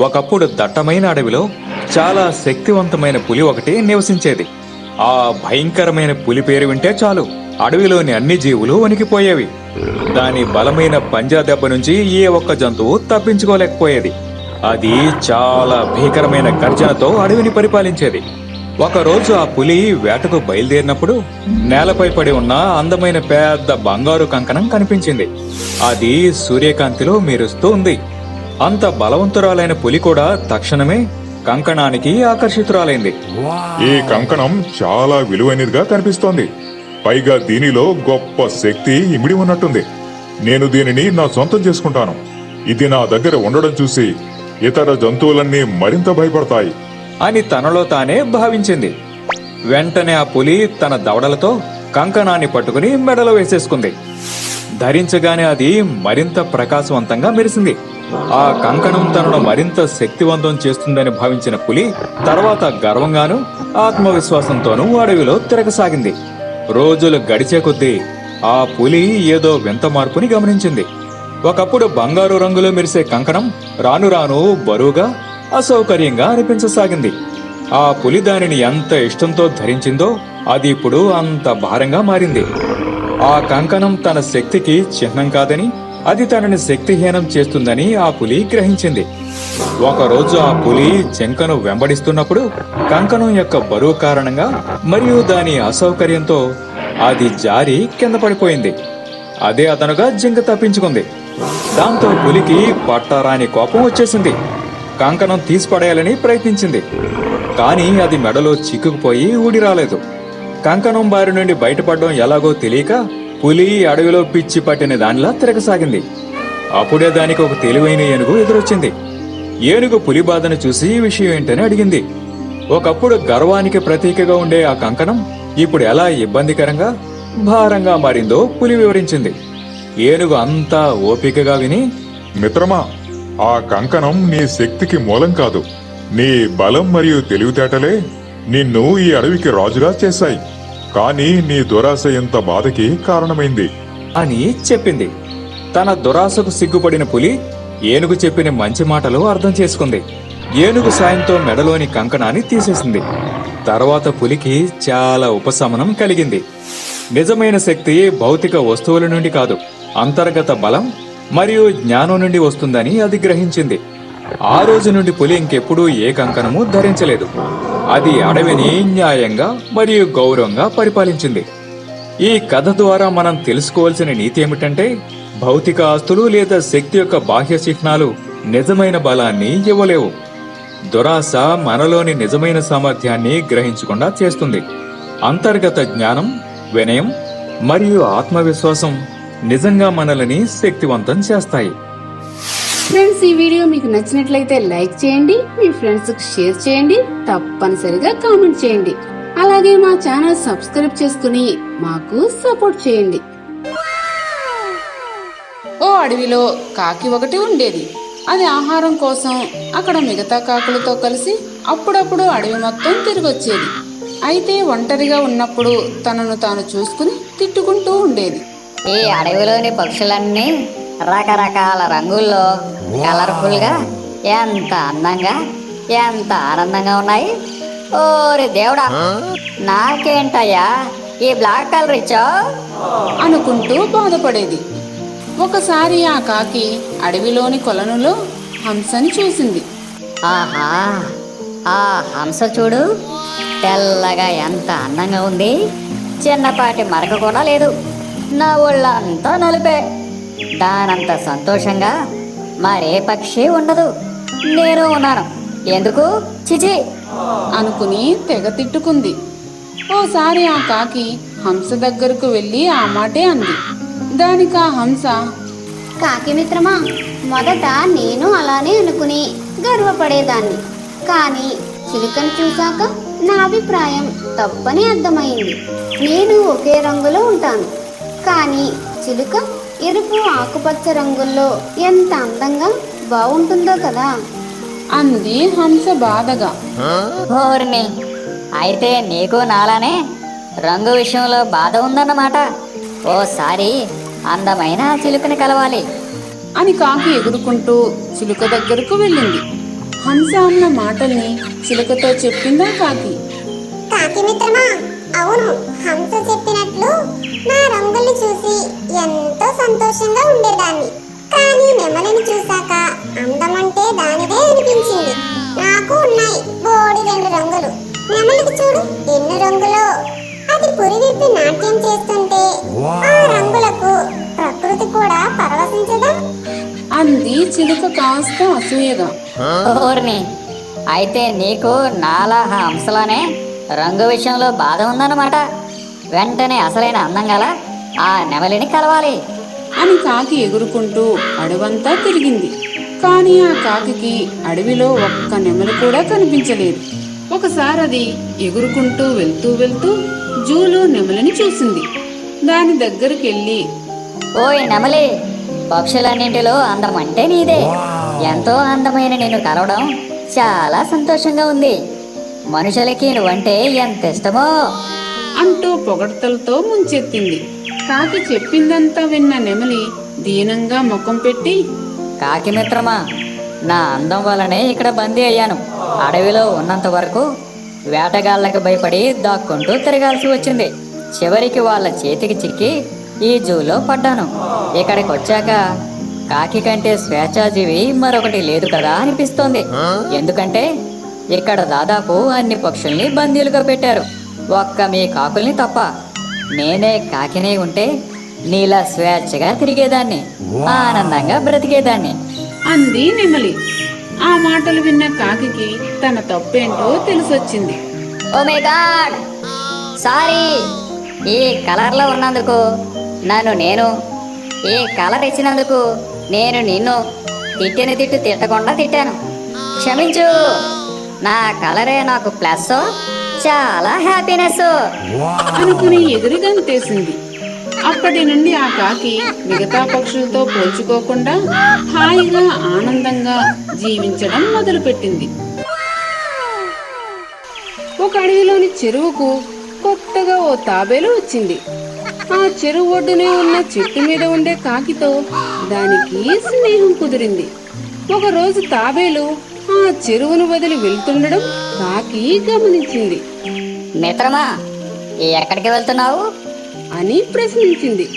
ఒకప్పుడు దట్టమైన అడవిలో చాలా శక్తివంతమైన పులి ఒకటి నివసించేది. ఆ భయంకరమైన పులి పేరు వింటే చాలు. అడవిలోని అన్ని జీవులు వణికిపోయేవి. దాని బలమైన పంజా దెబ్బ నుంచి ఏ ఒక్క జంతువు తప్పించుకోలేకపోయేది. అది చాలా భీకరమైన గర్జనతో అడవిని పరిపాలించేది. ఒకరోజు ఆ పులి వేటకు బయలుదేరినప్పుడు నేలపై పడి ఉన్న అందమైన పెద్ద బంగారు కంకణం కనిపించింది. అది సూర్యకాంతిలో మెరుస్తూ ఉంది. అంత బలవంతురాలైన పులి కూడా తక్షణమే కంకణానికి ఆకర్షితురాలైంది. ఈ కంకణం చాలా విలువైనదిగా కనిపిస్తోంది. పైగా దీనిలో గొప్ప శక్తి ఇమిడి ఉన్నట్టుంది. నేను దీనిని నా సొంతం చేసుకుంటాను. ఇది నా దగ్గర ఉండడం చూసి ఇతర జంతువులన్నీ మరింత భయపడతాయి. అని తనలో తానే భావించింది. వెంటనే ఆ పులి తన దవడలతో కంకణాన్ని పట్టుకుని మెడలో వేసేసుకుంది. ధరించగానే అది మరింత ప్రకాశవంతంగా మెరిసింది. ఆ కంకణం తనను మరింత శక్తివంతం చేస్తుందని భావించిన పులి తర్వాత గర్వంగాను ఆత్మవిశ్వాసంతోనూ అడవిలో తిరగసాగింది. రోజులు గడిచే కొద్దీ ఆ పులి ఏదో వింత మార్పుని గమనించింది. ఒకప్పుడు బంగారు రంగులో మెరిసే కంకణం రాను రాను బరువుగా అసౌకర్యంగా అనిపించసాగింది. ఆ పులి దానిని ఎంత ఇష్టంతో ధరించిందో అది ఇప్పుడు అంత భారంగా మారింది. ఆ కంకణం తన శక్తికి చిహ్నం కాదని అది తనని శక్తిహీనం చేస్తుందని ఆ పులి గ్రహించింది. ఒకరోజు ఆ పులి చెంకను వెంబడిస్తున్నప్పుడు కంకణం యొక్క బరువు కారణంగా మరియు దాని అసౌకర్యంతో అది జారి కింద పడిపోయింది. అదే అతనుగా జింక తప్పించుకుంది. దాంతో పులికి పట్టారాని కోపం వచ్చేసింది. కంకణం తీసిపడేయాలని ప్రయత్నించింది. కానీ అది మెడలో చిక్కుకుపోయి ఊడి రాలేదు కంకణం బారి నుండి బయటపడడం ఎలాగో తెలియక పులి అడవిలో పిచ్చి పట్టిన దానిలా తిరగసాగింది. అప్పుడే దానికి ఒక తెలివైన ఏనుగు ఎదురొచ్చింది. ఏనుగు పులి బాధను చూసి ఈ విషయం ఏంటని అడిగింది. ఒకప్పుడు గర్వానికి ప్రతీకగా ఉండే ఆ కంకణం ఇప్పుడు ఎలా ఇబ్బందికరంగా భారంగా మారిందో పులి వివరించింది. ఏనుగు అంతా ఓపికగా విని మిత్రమా ఆ కంకణం నీ శక్తికి మూలం కాదు. నీ బలం మరియు తెలివితేటలే నిన్ను ఈ అడవికి రాజుగా చేశాయి. కానీ నీ దురాశ ఇంత బాధకి కారణమైంది? అని చెప్పింది. తన దురాశకు సిగ్గుపడిన పులి ఏనుగు చెప్పిన మంచి మాటలు అర్థం చేసుకుంది. ఏనుగు సాయంతో మెడలోని కంకణాన్ని తీసేసింది. తర్వాత పులికి చాలా ఉపశమనం కలిగింది. నిజమైన శక్తి భౌతిక వస్తువుల నుండి కాదు అంతర్గత బలం మరియు జ్ఞానం నుండి వస్తుందని అది గ్రహించింది. ఆ రోజు నుండి పులి ఇంకెప్పుడూ ఏ కంకణము ధరించలేదు. అది అడవిని న్యాయంగా మరియు గౌరవంగా పరిపాలించింది. ఈ కథ ద్వారా మనం తెలుసుకోవాల్సిన నీతి ఏమిటంటే భౌతిక ఆస్తులు లేదా శక్తి యొక్క బాహ్య చిహ్నాలు నిజమైన బలాన్ని ఇవ్వలేవు. దురాశ మనలోని నిజమైన సామర్థ్యాన్ని గ్రహించకుండా చేస్తుంది. అంతర్గత జ్ఞానం వినయం మరియు ఆత్మవిశ్వాసం నిజంగా మనల్ని శక్తివంతం చేస్తాయి. ఫ్రెండ్స్ ఈ వీడియో మీకు నచ్చినట్లయితే లైక్ చేయండి మీ ఫ్రెండ్స్కు షేర్ చేయండి తప్పనిసరిగా కామెంట్ చేయండి. అలాగే మా ఛానల్ సబ్స్క్రైబ్ చేసుకుని మాకు సపోర్ట్ చేయండి. ఓ అడవిలో కాకి ఒకటి ఉండేది. అది ఆహారం కోసం అక్కడ మిగతా కాకులతో కలిసి అప్పుడప్పుడు అడవి మొత్తం తిరిగొచ్చేది. అయితే ఒంటరిగా ఉన్నప్పుడు తనను తాను చూసుకుని తిట్టుకుంటూ ఉండేది. ఈ అడవిలోని పక్షులన్నీ రకరకాల రంగుల్లో కలర్ఫుల్గా ఎంత అందంగా ఎంత ఆనందంగా ఉన్నాయి. ఓరి దేవుడా నాకేంటయ్యా ఈ బ్లాక్ కలర్ ఇచ్చా అనుకుంటూ బాధపడేది. ఒకసారి ఆ కాకి అడవిలోని కొలనులో హంసని చూసింది. ఆహా ఆ హంస చూడు తెల్లగా ఎంత అందంగా ఉంది. చిన్నపాటి మరక కూడా లేదు. నా ఒళ్ళంతా నలిపే. దానంత సంతోషంగా మరే పక్షి ఉండదు. నేను ఉన్నాను. ఎందుకు? చిచి! అనుకుని తెగ తిట్టుకుంది. ఓసారి ఆ కాకి హంస దగ్గరకు వెళ్ళి ఆ మాటే అంది. దానికి ఆ హంస కాకి మిత్రమా మొదట నేను అలానే అనుకుని గర్వపడేదాన్ని. కానీ చిలుకను చూశాక నా అభిప్రాయం తప్పని అర్థమైంది. నేను ఒకే రంగులో ఉంటాను. కానీ చిలుక ఎరుపు ఆకుపచ్చ రంగుల్లో ఎంత అందంగా బాగుంటుందో కదా. అంది హంస బాధగా. ఓర్ని అయితే నీకు నాలానే రంగు విషయంలో బాధ ఉందన్నమాట. ఓసారి అందమైన చిలుకని కలవాలి. అని కాకి ఎగురుకుంటూ చిలుక దగ్గరకు వెళ్ళింది. హంస అన్న మాటల్ని చిలుకతో చెప్పిందా కాకి? కాకి మిత్రమా అవును హంస చెప్పినట్లు నా రంగుల్ని చూసి ఎంతో సంతోషంగా ఉండేదాన్ని. కానీ నెమలిని చూశాక అందమంటే దానిదే అనిపించింది. నాకు ఉన్నాయి బోడి రెండు రంగులు. నెమలికి చూడు ఎన్ని రంగులో? అది పురివిప్పి నాట్యం చేస్తుంటే ఆ రంగులకు ప్రకృతి కూడా పరవశించదా? అంది చిలుక కాస్త అసూయగా. ఓర్ని అయితే నీకు నాలా హంసలోనే రంగు విషయంలో బాధ ఉందన్నమాట. వెంటనే అసలైన అందం గల ఆ నెమలిని కలవాలి. అని కాకి ఎగురుకుంటూ అడవంతా తిరిగింది. కానీ ఆ కాకికి అడవిలో ఒక్క నెమలి కూడా కనిపించలేదు. ఒకసారి అది ఎగురుకుంటూ వెళ్తూ వెళ్తూ జూలో నెమలిని చూసింది. దాని దగ్గరికి వెళ్ళి ఓయ్ నెమలి పక్షులన్నింటిలో అందం అంటే నీదే ఎంతో అందమైన నిన్ను కలవడం చాలా సంతోషంగా ఉంది. మనుషులకి నువ్వంటే ఎంత ఇష్టమో అంటూ పొగడ్తలతో ముంచెత్తింది. కాకి చెప్పిందంతా విన్న నెమలి దీనంగా ముఖం పెట్టి కాకి మిత్రమా నా అందం వల్లనే ఇక్కడ బందీ అయ్యాను. అడవిలో ఉన్నంత వరకు వేటగాళ్ళకి భయపడి దాక్కుంటూ తిరగాల్సి వచ్చింది. చివరికి వాళ్ళ చేతికి చిక్కి ఈ జూలో పడ్డాను. ఇక్కడికి వచ్చాక కాకి కంటే స్వేచ్ఛాజీవి మరొకటి లేదు కదా అనిపిస్తోంది. ఎందుకంటే ఇక్కడ దాదాపు అన్ని పక్షుల్ని బందీలుగా పెట్టారు. ఒక్క మీ కాకుల్ని తప్ప నేనే కాకినే ఉంటే నీలా స్వేచ్ఛగా తిరిగేదాన్ని ఆనందంగా బ్రతికేదాన్ని. అంది నెమలి. ఆ మాటలు విన్న కాకికి తన తప్పేంటో తెలిసొచ్చింది. Oh my God! సారీ ఈ కలర్లో ఉన్నందుకు నన్ను నేను ఈ కలర్ ఇచ్చినందుకు నేను నిన్ను తిట్టిన తిట్టు తిట్టకుండా తిట్టాను. క్షమించు. నా కలరే నాకు ప్లస్ చాలా హ్యాపీనెస్ అనుకుని ఎగిరి గంతేసింది అప్పటి నుండి ఆ కాకి మిగతా పక్షులతో పోల్చుకోకుండా హాయిగా ఆనందంగా జీవించడం మొదలుపెట్టింది. ఒక అడవిలోని చెరువుకు కొత్తగా ఓ తాబేలు వచ్చింది. ఆ చెరువు ఒడ్డునే ఉన్న చెట్టు మీద ఉండే కాకితో దానికి స్నేహం కుదిరింది. ఒక రోజు తాబేలు ఆ చెరువును వదిలి వెళ్తుండడం కాకి గమనించింది. మిత్రమా ఎక్కడికి వెళ్తున్నావు? అని ప్రశ్నించింది.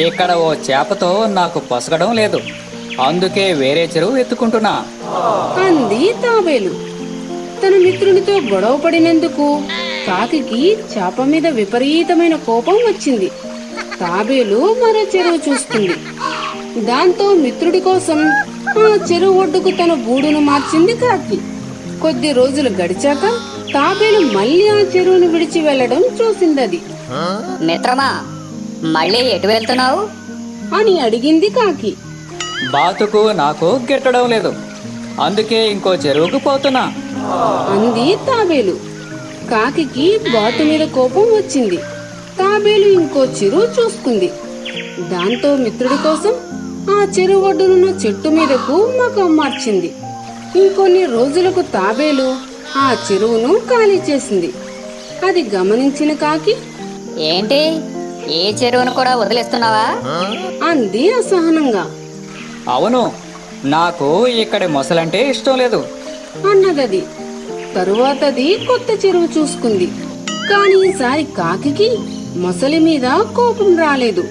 ఇక్కడ ఓ చేపతో నాకు పొసగడం లేదు. అందుకే వేరే చెరువు ఎత్తుకుంటున్నా. అంది తాబేలు. తన మిత్రునితో గొడవ పడినందుకు కాకికి చేప మీద విపరీతమైన కోపం వచ్చింది. తాబేలు మరో చెరువు చూస్తుంది. దాంతో మిత్రుడి కోసం చెరువు ఒడ్డుకు తన గూడును మార్చింది కాకి. కొద్ది రోజులు గడిచాక తాబేలు మళ్ళీ ఆ చెరువును విడిచి వెళ్ళడం చూసిందది. మిత్రమా మళ్ళీ ఎటు వెళ్తున్నావు? అని అడిగింది కాకి. బాతుకు నాకు గిట్టడం లేదు. అందుకే ఇంకో చెరువుకు పోతున్నా. అంది తాబేలు. కాకికి బాతు మీద కోపం వచ్చింది. తాబేలు ఇంకో చెరువు చూసుకుంది. దాంతో మిత్రుడి కోసం ఆ చెరువు ఒడ్డునున్న చెట్టు మీదకు మకం మార్చింది. ఇంకొన్ని రోజులకు తాబేలు ఆ చెరువును ఖాళీ చేసింది. అది గమనించిన కాకి ఏంటి? ఈ చెరువును కూడా వదిలేస్తున్నావా? అంది అసహనంగా. అవును నాకు ఇక్కడి మొసలంటే ఇష్టం లేదు. అన్నదది. తరువాతది కొత్త చెరువు చూసుకుంది. కానీ ఈసారి కాకికి మొసలి మీద కోపం రాలేదు.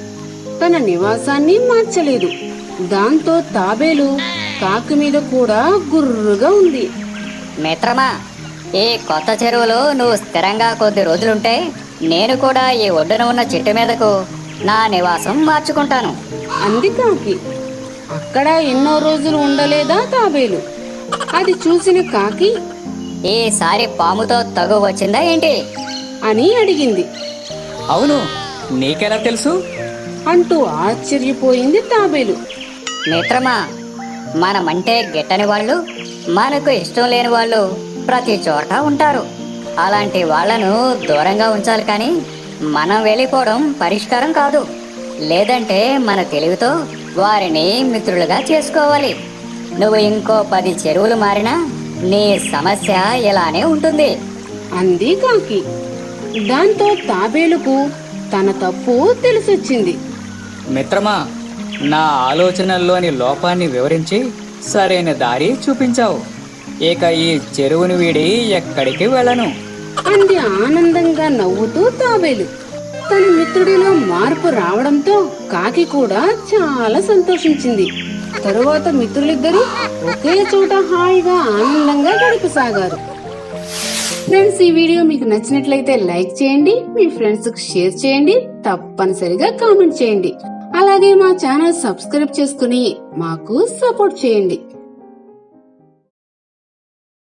తన నివాసాన్ని మార్చలేదు. దాంతో తాబేలు కాకి మీద కూడా గుర్రుగా ఉంది. మిత్రమా ఈ కొత్త చెరువులో నువ్వు స్థిరంగా కొద్ది రోజులుంటే నేను కూడా ఈ ఒడ్డున ఉన్న చెట్టు మీదకు నా నివాసం మార్చుకుంటాను. అంది కాకి. అక్కడ ఎన్నో రోజులు ఉండలేదా తాబేలు? అది చూసిన కాకి ఈసారి పాముతో తగు వచ్చిందా ఏంటి? అని అడిగింది. అవును నీకెలా తెలుసు? అంటూ ఆశ్చర్యపోయింది తాబేలు. మిత్రమా మనమంటే గిట్టని వాళ్ళు మనకు ఇష్టం లేని వాళ్ళు ప్రతి చోట ఉంటారు. అలాంటి వాళ్ళను దూరంగా ఉంచాలి కానీ మనం వెళ్ళిపోవడం పరిష్కారం కాదు. లేదంటే మన తెలివితో వారిని మిత్రులుగా చేసుకోవాలి. నువ్వు ఇంకో పది చెరువులు మారినా నీ సమస్య ఇలానే ఉంటుంది. అంది కాకి. దాంతో తాబేలుకు తన తప్పు తెలిసొచ్చింది. మిత్రమా నా ఆలోచనల్లోని లోపాన్ని వివరించి సరైన దారి చూపించావు. ఇక ఈ చెరువుని వీడి ఎక్కడికి వెళ్ళను? అంది ఆనందంగా నవ్వుతూ తాబేలు. తన మిత్రుడిలో మార్పు రావడంతో కాకి కూడా చాలా సంతోషించింది. తరువాత మిత్రులిద్దరూ ఒకే చోట హాయిగా ఆనందంగా గడిపసాగారు. ఫ్రెండ్స్ ఈ వీడియో మీకు నచ్చినట్లయితే లైక్ చేయండి మీ ఫ్రెండ్స్కి షేర్ చేయండి. తప్పనిసరిగా కామెంట్ చేయండి. అలాగే మా ఛానల్ సబ్స్క్రైబ్ చేసుకుని మాకు సపోర్ట్ చేయండి.